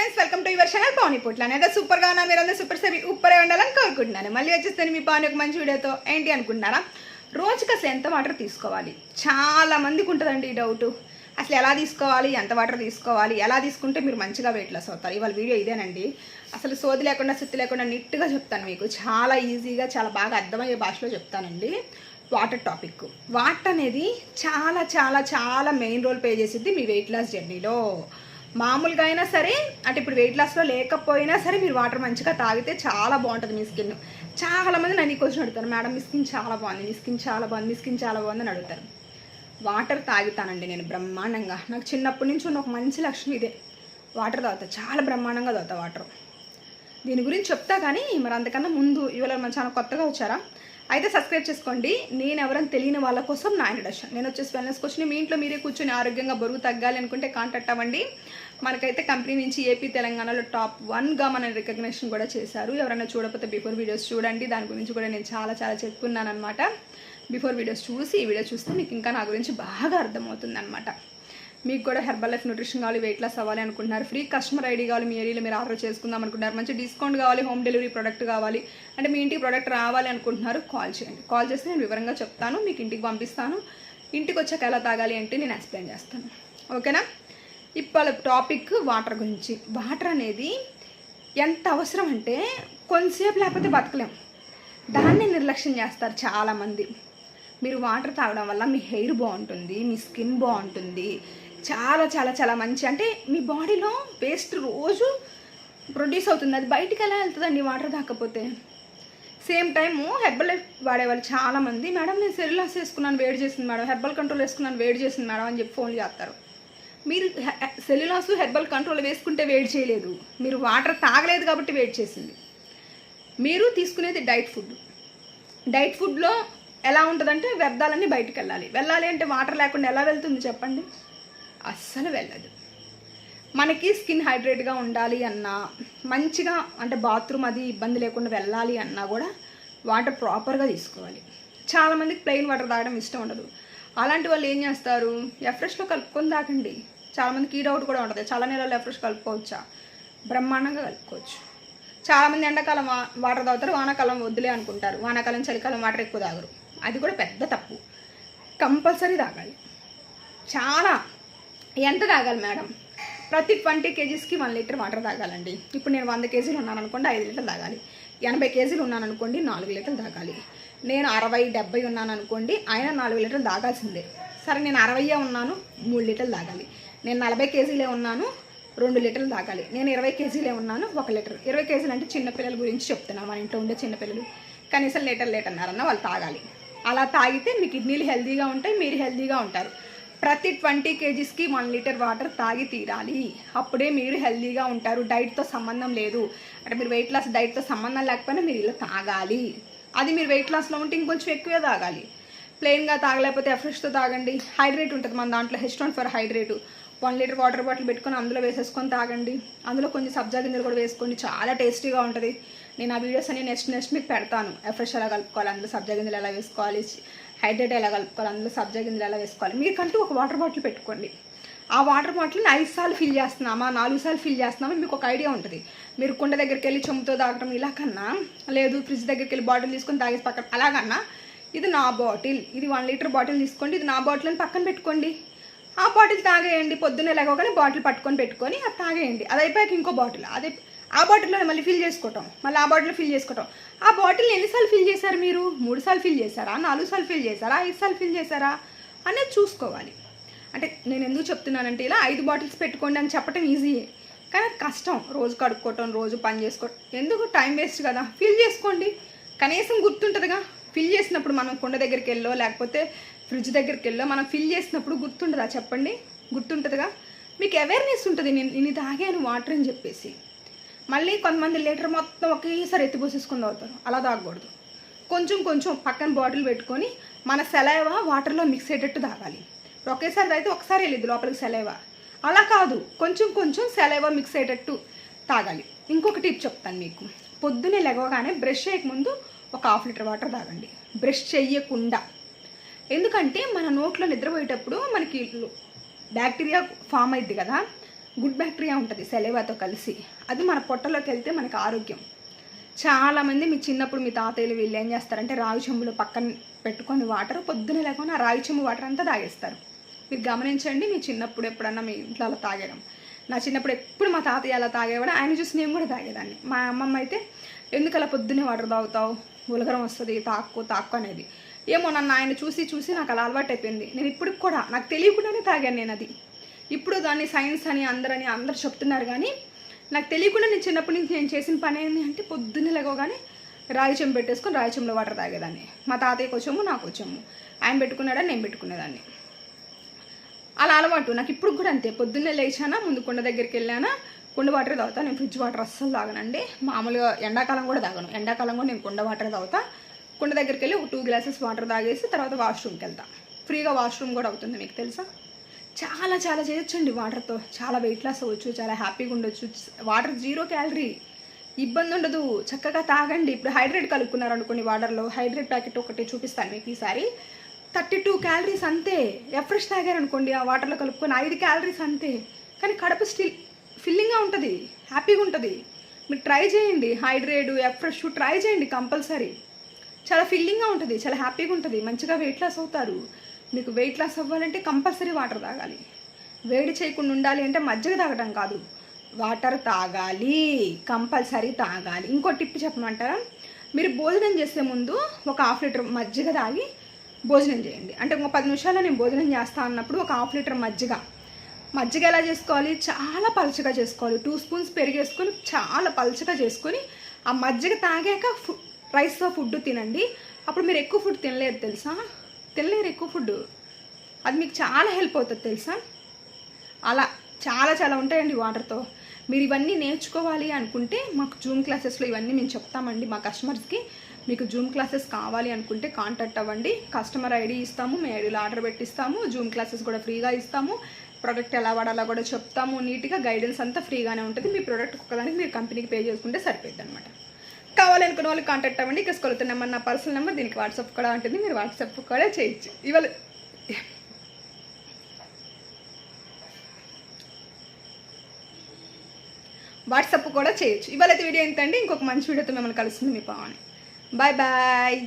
Friends welcome to your channel Pavani Potla అనేది సూపర్గా ఉన్నారు మీరు అందరూ సూపర్ సేవి ఉప్పరే ఉండాలని కోరుకుంటున్నాను. మళ్ళీ వచ్చేస్తాను మీ పాని ఒక మంచి వీడియోతో. ఏంటి అనుకుంటున్నారా? రోజుకి అసలు ఎంత వాటర్ తీసుకోవాలి? చాలా మందికి ఉంటుందండి ఈ డౌట్ అసలు ఎలా తీసుకోవాలి? ఎంత వాటర్ తీసుకోవాలి? ఎలా తీసుకుంటే మీరు మంచిగా వెయిట్ లాస్ అవుతారు? ఇవాళ వీడియో ఇదేనండి. అసలు సోది లేకుండా సిత్తి లేకుండా నీట్గా చెప్తాను మీకు. చాలా ఈజీగా చాలా బాగా అర్థమయ్యే భాషలో చెప్తానండి వాటర్ టాపిక్ వాటర్ అనేది చాలా చాలా చాలా మెయిన్ రోల్ ప్లే చేసిద్ది మీ వెయిట్ లాస్ జర్నీలో మామూలుగా అయినా సరే అంటే ఇప్పుడు వెయిట్ లాస్లో లేకపోయినా సరే మీరు వాటర్ మంచిగా తాగితే చాలా బాగుంటుంది మీ స్కిన్ చాలా మంది నన్ను ఈ క్వశ్చన్ అడుగుతారు మేడం మీ స్కిన్ చాలా బాగుంది మీ స్కిన్ చాలా బాగుంది మీ స్కిన్ చాలా బాగుంది అని అడుగుతారు. వాటర్ తాగుతానండి నేను బ్రహ్మాండంగా. నాకు చిన్నప్పటి నుంచి ఉన్న ఒక మంచి లక్షణం ఇదే. వాటర్ తాగుతా చాలా బ్రహ్మాండంగా తాగుతా వాటర్ దీని గురించి చెప్తా కానీ మరి అంతకన్నా ముందు ఇవాళ మన చాలా కొత్తగా వచ్చారా? అయితే సబ్స్క్రైబ్ చేసుకోండి. నేను ఎవరైనా తెలియని వాళ్ళ కోసం నా ఇంట్రడక్షన్ నేను వచ్చేసి వెల్నెస్ క్వశ్చన్ మీ ఇంట్లో మీరే కూర్చొని ఆరోగ్యంగా బరువు తగ్గాలి అనుకుంటే కాంటాక్ట్ అవ్వండి. మనకైతే కంపెనీ నుంచి ఏపీ తెలంగాణలో టాప్ వన్గా మన రికగ్నేషన్ కూడా చేశారు. ఎవరైనా చూడకపోతే బిఫోర్ వీడియోస్ చూడండి. దాని గురించి కూడా నేను చాలా చాలా చెప్పుకున్నాను అనమాట బిఫోర్ వీడియోస్ చూసి ఈ వీడియో చూస్తే మీకు ఇంకా నా గురించి బాగా అర్థమవుతుంది అనమాట మీకు కూడా హెర్బల్ లైఫ్ న్యూట్రిషన్ కావాలి వెయిట్ లాస్ అవ్వాలి అనుకుంటున్నారు. ఫ్రీ కస్టమర్ ఐడి కావాలి మీ ఏరియాలో మీరు ఆర్డర్ చేసుకుందాం అనుకుంటున్నారు. మంచి డిస్కౌంట్ కావాలి హోమ్ డెలివరీ ప్రోడక్ట్ కావాలి. అంటే మీ ఇంటికి ప్రోడక్ట్ రావాలి అనుకుంటున్నారు కాల్ చేయండి. కాల్ చేస్తే నేను వివరంగా చెప్తాను మీకు ఇంటికి పంపిస్తాను. ఇంటికి వచ్చాక ఎలా తాగాలి అంటే నేను ఎక్స్ప్లెయిన్ చేస్తాను. ఓకేనా ఇప్పుడు టాపిక్ వాటర్ గురించి. వాటర్ అనేది ఎంత అవసరం అంటే కొంతసేపు లేకపోతే బతకలేం. దాన్ని నిర్లక్ష్యం చేస్తారు చాలామంది. మీరు వాటర్ తాగడం వల్ల మీ హెయిర్ బాగుంటుంది మీ స్కిన్ బాగుంటుంది చాలా చాలా చాలా మంచి. అంటే మీ బాడీలో వేస్ట్ రోజు ప్రొడ్యూస్ అవుతుంది. అది బయటికి ఎలా వెళ్తుందండి వాటర్ తాకపోతే? సేమ్ టైము హెర్బల్ లైఫ్ వాడేవాళ్ళు చాలా మంది మేడం నేను సెరిలాస్ వేసుకున్నాను వేడి చేసింది మేడం. హెర్బల్ కంట్రోల్ వేసుకున్నాను వేడి చేసింది మేడం అని చెప్పి ఫోన్ చేస్తారు. మీరు సెల్యులాస్ హెర్బల్ కంట్రోల్ వేసుకుంటే వేడి చేయలేదు. మీరు వాటర్ తాగలేదు కాబట్టి వేడి చేసింది. మీరు తీసుకునేది డైట్ ఫుడ్ డైట్ ఫుడ్లో ఎలా ఉంటుందంటే వ్యర్థాలన్నీ బయటకు వెళ్ళాలి. వెళ్ళాలి అంటే వాటర్ లేకుండా ఎలా వెళ్తుంది చెప్పండి? అస్సలు వెళ్ళదు. మనకి స్కిన్ హైడ్రేట్గా ఉండాలి అన్నా మంచిగా అంటే బాత్రూమ్ అది ఇబ్బంది లేకుండా వెళ్ళాలి అన్నా కూడా వాటర్ ప్రాపర్గా తీసుకోవాలి. చాలామందికి ప్లెయిన్ వాటర్ తాగడం ఇష్టం ఉండదు. అలాంటి వాళ్ళు ఏం చేస్తారు? ఎఫ్రెష్లో కలుపుకొని తాగండి. చాలామందికి ఈ డౌట్ కూడా ఉంటుంది. చాలా నెలలు ఎఫ్రెష్ కలుపుకోవచ్చా? బ్రహ్మాండంగా కలుపుకోవచ్చు. చాలామంది ఎండాకాలం వాటర్ తాగుతారు వానాకాలం వద్దులే అనుకుంటారు. వానాకాలం చలికాలం వాటర్ ఎక్కువ తాగరు. అది కూడా పెద్ద తప్పు. కంపల్సరీ తాగాలి. చాలా ఎంత తాగాలి మేడం? ప్రతి ట్వంటీ కేజీస్కి వన్ లీటర్ వాటర్ తాగాలండి. ఇప్పుడు నేను వంద కేజీలు ఉన్నాను అనుకోండి ఐదు లీటర్లు తాగాలి. ఎనభై కేజీలు ఉన్నాను అనుకోండి నాలుగు లీటర్లు తాగాలి. నేను అరవై డెబ్బై ఉన్నాను అనుకోండి ఆయన నాలుగు లీటర్లు తాగాల్సిందే. సరే నేను అరవయ్యే ఉన్నాను మూడు లీటర్లు తాగాలి. నేను నలభై కేజీలే ఉన్నాను రెండు లీటర్లు తాగాలి. నేను ఇరవై కేజీలే ఉన్నాను ఒక లీటర్. ఇరవై కేజీలు అంటే చిన్నపిల్లల గురించి చెప్తున్నాను మన ఇంట్లో ఉండే చిన్నపిల్లలు కనీసం లీటర్ లీటర్ అన్నారన్న వాళ్ళు తాగాలి. అలా తాగితే మీ కిడ్నీలు హెల్తీగా ఉంటాయి మీరు హెల్తీగా ఉంటారు. ప్రతి ట్వంటీ కేజీస్కి వన్ లీటర్ వాటర్ తాగి తీరాలి. అప్పుడే మీరు హెల్తీగా ఉంటారు. డైట్తో సంబంధం లేదు. అంటే మీరు వెయిట్ లాస్ డైట్తో సంబంధం లేకపోయినా మీరు ఇలా తాగాలి. అది మీరు వెయిట్ లాస్లో ఉంటే ఇంకొంచెం ఎక్కువే తాగాలి. ప్లెయిన్గా తాగలేకపోతే ఫ్రెష్తో తాగండి. హైడ్రేట్ ఉంటుంది మన దాంట్లో హెస్టోన్ for hydrate. One litre water bottle పెట్టుకొని అందులో వేసేసుకొని తాగండి. అందులో కొంచెం సబ్జా గింజలు కూడా వేసుకోండి. చాలా టేస్టీగా ఉంటుంది. నేను ఆ వీడియోస్ అన్ని నెక్స్ట్ నెక్స్ట్ మీకు పెడతాను. ఎఫ్రెష్ ఎలా కలుపుకోవాలి అందులో సబ్జా గింజలు ఎలా వేసుకోవాలి హైడ్రేట్ ఎలా కలుపుకోవాలి అందులో సబ్జా గింజలు ఎలా వేసుకోవాలి మీకంటూ ఒక వాటర్ బాటిల్ పెట్టుకోండి. ఆ వాటర్ బాటిల్ని ఐదు సార్లు ఫిల్ చేస్తున్నామా నాలుగు సార్లు ఫిల్ చేస్తున్నామా మీకు ఒక ఐడియా ఉంటుంది. మీరు కుండ దగ్గరికి వెళ్ళి చెమ్ముతో తాగడం ఇలా కన్నా లేదు ఫ్రిడ్జ్ దగ్గరికి వెళ్ళి బాటిల్ తీసుకొని తాగేసి పక్కన అలాగన్నా ఇది నా బాటిల్ ఇది వన్ లీటర్ బాటిల్ తీసుకోండి ఇది నా బాటిల్ అని పక్కన పెట్టుకోండి. ఆ బాటిల్ తాగేయండి పొద్దున్నే లేకపోగానే బాటిల్ పట్టుకొని పెట్టుకొని అది తాగేయండి. అది అయిపోయాక ఇంకో బాటిల్ అదే ఆ బాటిల్లో మళ్ళీ ఫిల్ చేసుకోవటం మళ్ళీ ఆ బాటిల్ ఫిల్ చేసుకోవటం. ఆ బాటిల్ ఎన్నిసార్లు ఫిల్ చేశారు మీరు? మూడు సార్లు ఫిల్ చేశారా? నాలుగు సార్లు ఫిల్ చేశారా? ఐదు సార్లు ఫిల్ చేశారా? అనేది చూసుకోవాలి. అంటే నేను ఎందుకు చెప్తున్నానంటే ఇలా ఐదు బాటిల్స్ పెట్టుకోండి అని చెప్పడం ఈజీయే కానీ అది కష్టం. రోజు కడుక్కోవటం రోజు పని చేసుకోవటం. ఎందుకు? టైం వేస్ట్ కదా. ఫిల్ చేసుకోండి. కనీసం గుర్తుంటుందిగా. ఫిల్ చేసినప్పుడు మనం కుండ దగ్గరికి వెళ్ళో లేకపోతే ఫ్రిడ్జ్ దగ్గరికి వెళ్ళో మనం ఫిల్ చేసినప్పుడు గుర్తుంటుందా చెప్పండి. గుర్తుంటుందిగా. మీకు అవేర్నెస్ ఉంటుంది. నేను నేను తాగాను వాటర్ అని చెప్పేసి. మళ్ళీ కొంతమంది లీటర్ మొత్తం ఒకేసారి ఎత్తిపోసేసుకుని తాగుతారు. అలా తాగకూడదు. కొంచెం కొంచెం పక్కన బాటిల్ పెట్టుకొని మన సెలైవా వాటర్లో మిక్స్ అయ్యేటట్టు తాగాలి. ఒకేసారి అయితే ఒకసారి వెళ్ళిద్ది లోపలికి సెలైవా. అలా కాదు కొంచెం కొంచెం సెలైవా మిక్స్ అయ్యేటట్టు తాగాలి. ఇంకొక టిప్ చెప్తాను మీకు. పొద్దున్నే లెగవగానే బ్రష్ చేయకముందు ఒక హాఫ్ లీటర్ వాటర్ తాగండి. బ్రష్ చెయ్యకుండా. ఎందుకంటే మన నోట్లో నిద్రపోయేటప్పుడు మనకి బ్యాక్టీరియా ఫామ్ అయింది కదా. గుడ్ బ్యాక్టీరియా ఉంటుంది సెలవాతో కలిసి. అది మన పొట్టలోకి వెళ్తే మనకి ఆరోగ్యం. చాలామంది మీ చిన్నప్పుడు మీ తాతయ్యలు వీళ్ళు ఏం చేస్తారంటే రావి చెంబులో పక్కన పెట్టుకొని వాటర్ పొద్దునే లేకుండా ఆ రావి చెంబు వాటర్ అంతా తాగేస్తారు. మీరు గమనించండి మీ చిన్నప్పుడు ఎప్పుడన్నా మీ ఇంట్లో అలా తాగడం నా చిన్నప్పుడు ఎప్పుడు మా తాతయ్య అలా తాగేవాడు ఆయన చూసి నేను కూడా తాగేదాన్ని. మా అమ్మమ్మ అయితే ఎందుకు అలా పొద్దునే వాటర్ తాగుతావు? ఉలగరం వస్తుంది తాక్కు తాక్కు అనేది. ఏమో నన్ను ఆయన చూసి చూసి నాకు అలా అలవాటు అయిపోయింది నేను ఇప్పటికి కూడా నాకు తెలియకుండానే తాగాను నేను అది. ఇప్పుడు దాన్ని సైన్స్ అని అందరని అందరు చెప్తున్నారు కానీ నాకు తెలియకుండా నేను చిన్నప్పటి నుంచి నేను చేసిన పని ఏంటి అంటే పొద్దున్నే లేవగానే రాగి చెంబు పెట్టేసుకొని రాగి వాటర్ తాగేదాన్ని. మా తాతయ్యకి వచ్చాము నాకు వచ్చాము. ఆయన పెట్టుకున్నాడని నేను పెట్టుకునేదాన్ని. అలా అలవాటు. నాకు ఇప్పుడు కూడా అంతే. పొద్దున్నే లేచానా ముందు కుండ దగ్గరికి వెళ్ళానా కుండ వాటర్ తాగుతా నేను ఫ్రిడ్జ్ వాటర్ అస్సలు తాగనండి మామూలుగా ఎండాకాలం కూడా తాగను. ఎండాకాలం కూడా నేను కుండ వాటర్ తాగుతా. కుండ దగ్గరికి వెళ్ళి ఒక టూ గ్లాసెస్ వాటర్ తాగేసి తర్వాత వాష్రూమ్కి వెళ్తా. ఫ్రీగా వాష్రూమ్ కూడా అవుతుంది మీకు తెలుసా? చాలా చాలా చేయొచ్చండి వాటర్తో. చాలా వెయిట్ లాస్ అవ్వచ్చు చాలా హ్యాపీగా ఉండొచ్చు. Water zero calorie. ఇబ్బంది ఉండదు. చక్కగా తాగండి. ఇప్పుడు హైడ్రేట్ కలుపుకున్నారు అనుకోండి వాటర్లో. హైడ్రేట్ ప్యాకెట్ ఒకటి చూపిస్తాను మీకు ఈసారి. థర్టీ టూ క్యాలరీస్ అంతే. ఎఫ్రెష్ తాగారనుకోండి ఆ వాటర్లో కలుపుకొని ఐదు క్యాలరీస్ అంతే. కానీ కడుపు స్టిల్ ఫిల్లింగ్గా ఉంటుంది. హ్యాపీగా ఉంటుంది. మీరు ట్రై చేయండి. హైడ్రేట్ ఎఫ్రెష్ ట్రై చేయండి కంపల్సరీ. చాలా ఫిల్లింగ్గా ఉంటుంది. చాలా హ్యాపీగా ఉంటుంది. మంచిగా వెయిట్ లాస్ అవుతారు. మీకు వెయిట్ లాస్ అవ్వాలంటే కంపల్సరీ వాటర్ తాగాలి. వేడి చేయకుండా ఉండాలి అంటే మజ్జిగ తాగడం కాదు. వాటర్ తాగాలి. కంపల్సరీ తాగాలి. ఇంకో టిప్ చెప్పమంటారా? మీరు భోజనం చేసే ముందు ఒక హాఫ్ లీటర్ మజ్జిగ తాగి భోజనం చేయండి. అంటే ఒక పది నిమిషాల్లో నేను భోజనం చేస్తా అన్నప్పుడు ఒక హాఫ్ లీటర్ మజ్జిగ. మజ్జిగ ఎలా చేసుకోవాలి? చాలా పలుచగా చేసుకోవాలి. టూ స్పూన్స్ పెరిగేసుకొని చాలా పలుచగా చేసుకొని ఆ మజ్జిగ తాగాక ఫు రైస్తో ఫుడ్ తినండి. అప్పుడు మీరు ఎక్కువ ఫుడ్ తినలేరు తెలుసా? తినలేరు ఎక్కువ ఫుడ్ అది మీకు చాలా హెల్ప్ అవుతుంది తెలుసా? అలా చాలా చాలా ఉంటాయండి వాటర్తో. మీరు ఇవన్నీ నేర్చుకోవాలి అనుకుంటే మాకు జూమ్ క్లాసెస్లో ఇవన్నీ మేము చెప్తామండి మా కస్టమర్స్కి. మీకు జూమ్ క్లాసెస్ కావాలి అనుకుంటే కాంటాక్ట్ అవ్వండి. కస్టమర్ ఐడి ఇస్తాము మీ ఐడీలో ఆర్డర్ పెట్టిస్తాము జూమ్ క్లాసెస్ కూడా ఫ్రీగా ఇస్తాము. ప్రోడక్ట్ ఎలా వాడాలో కూడా చెప్తాము. నీట్గా గైడెన్స్ అంతా ఫ్రీగానే ఉంటుంది. మీ ప్రోడక్ట్ ఒక్కదానికి మీరు కంపెనీకి పే చేసుకుంటే సరిపోద్ది అనమాట కావాలనుకున్న వాళ్ళు కాంటాక్ట్ అవ్వండి. ఇక్కడ స్కూల్తో నెంబర్ నా పర్సనల్ నెంబర్ దీనికి వాట్సాప్ కూడా ఉంటుంది. మీరు వాట్సాప్ కూడా చేయొచ్చు. ఇవాళ వాట్సాప్ కూడా చేయొచ్చు. ఇవాళ వీడియో ఏంటంటే ఇంకొక మంచి వీడియోతో మిమ్మల్ని కలుస్తుంది మీ పావని. Bye bye